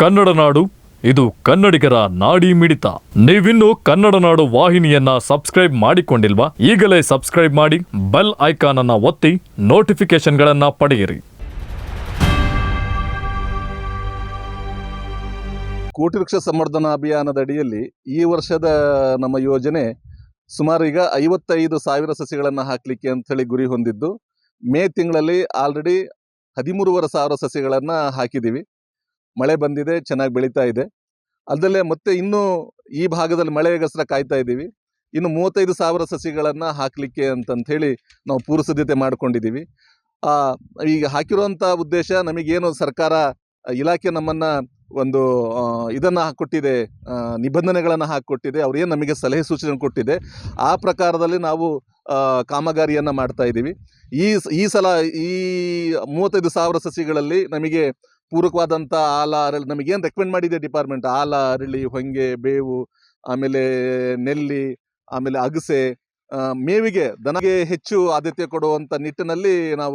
ಕನ್ನಡ ನಾಡು, ಇದು ಕನ್ನಡಿಗರ ನಾಡಿ ಮಿಡಿತ. ನೀವಿನ್ನು ಕನ್ನಡ ನಾಡು ವಾಹಿನಿಯನ್ನ ಸಬ್ಸ್ಕ್ರೈಬ್ ಮಾಡಿಕೊಂಡಿಲ್ವಾ? ಈಗಲೇ ಸಬ್ಸ್ಕ್ರೈಬ್ ಮಾಡಿ, ಬೆಲ್ ಐಕಾನ್ ಅನ್ನ ಒತ್ತಿ ನೋಟಿಫಿಕೇಶನ್ಗಳನ್ನ ಪಡೆಯಿರಿ. ಕೋಟಿ ವೃಕ್ಷ ಸಂವರ್ಧನಾ ಅಭಿಯಾನದ ಅಡಿಯಲ್ಲಿ ಈ ವರ್ಷದ ನಮ್ಮ ಯೋಜನೆ ಸುಮಾರು ಈಗ ಐವತ್ತೈದು ಸಾವಿರ ಸಸಿಗಳನ್ನು ಹಾಕಲಿಕ್ಕೆ ಅಂಥೇಳಿ ಗುರಿ ಹೊಂದಿದ್ದು, ಮೇ ತಿಂಗಳಲ್ಲಿ ಆಲ್ರೆಡಿ ಹದಿಮೂರುವರೆ ಸಾವಿರ ಸಸಿಗಳನ್ನು ಹಾಕಿದ್ದೀವಿ. ಮಳೆ ಬಂದಿದೆ, ಚೆನ್ನಾಗಿ ಬೆಳೀತಾ ಇದೆ. ಅದಲ್ಲೇ ಮತ್ತೆ ಇನ್ನೂ ಈ ಭಾಗದಲ್ಲಿ ಮಳೆಗೋಸ್ಕರ ಕಾಯ್ತಾ ಇದ್ದೀವಿ. ಇನ್ನು ಮೂವತ್ತೈದು ಸಾವಿರ ಸಸಿಗಳನ್ನು ಹಾಕಲಿಕ್ಕೆ ಅಂತಂಥೇಳಿ ನಾವು ಪೂರ್ವ ಮಾಡಿಕೊಂಡಿದ್ದೀವಿ. ಈಗ ಹಾಕಿರುವಂಥ ಉದ್ದೇಶ ನಮಗೇನು ಸರ್ಕಾರ ಇಲಾಖೆ ನಮ್ಮನ್ನು ಒಂದು ಇದನ್ನು ಹಾಕೊಟ್ಟಿದೆ ನಿಬಂಧನೆಗಳನ್ನು ಹಾಕಿಕೊಟ್ಟಿದೆ ಅವ್ರೇನು ನಮಗೆ ಸಲಹೆ ಸೂಚನೆ ಕೊಟ್ಟಿದೆ, ಆ ಪ್ರಕಾರದಲ್ಲಿ ನಾವು ಕಾಮಗಾರಿಯನ್ನು ಮಾಡ್ತಾ ಇದ್ದೀವಿ. ಈ ಈ ಸಲ ಈ ಮೂವತ್ತೈದು ಸಾವಿರ ಸಸಿಗಳಲ್ಲಿ ನಮಗೆ ಪೂರಕವಾದಂಥ ಆಲ, ಅರಳಿ ನಮಗೇನು ರೆಕಮೆಂಡ್ ಮಾಡಿದೆ ಡಿಪಾರ್ಟ್ಮೆಂಟ್ ಆಲ, ಅರಳಿ, ಹೊಂಗೆ, ಬೇವು, ಆಮೇಲೆ ನೆಲ್ಲಿ, ಆಮೇಲೆ ಅಗಸೆ ಮೇವಿಗೆ ದನಗೆ ಹೆಚ್ಚು ಆದ್ಯತೆ ಕೊಡುವಂಥ ನಿಟ್ಟಿನಲ್ಲಿ ನಾವು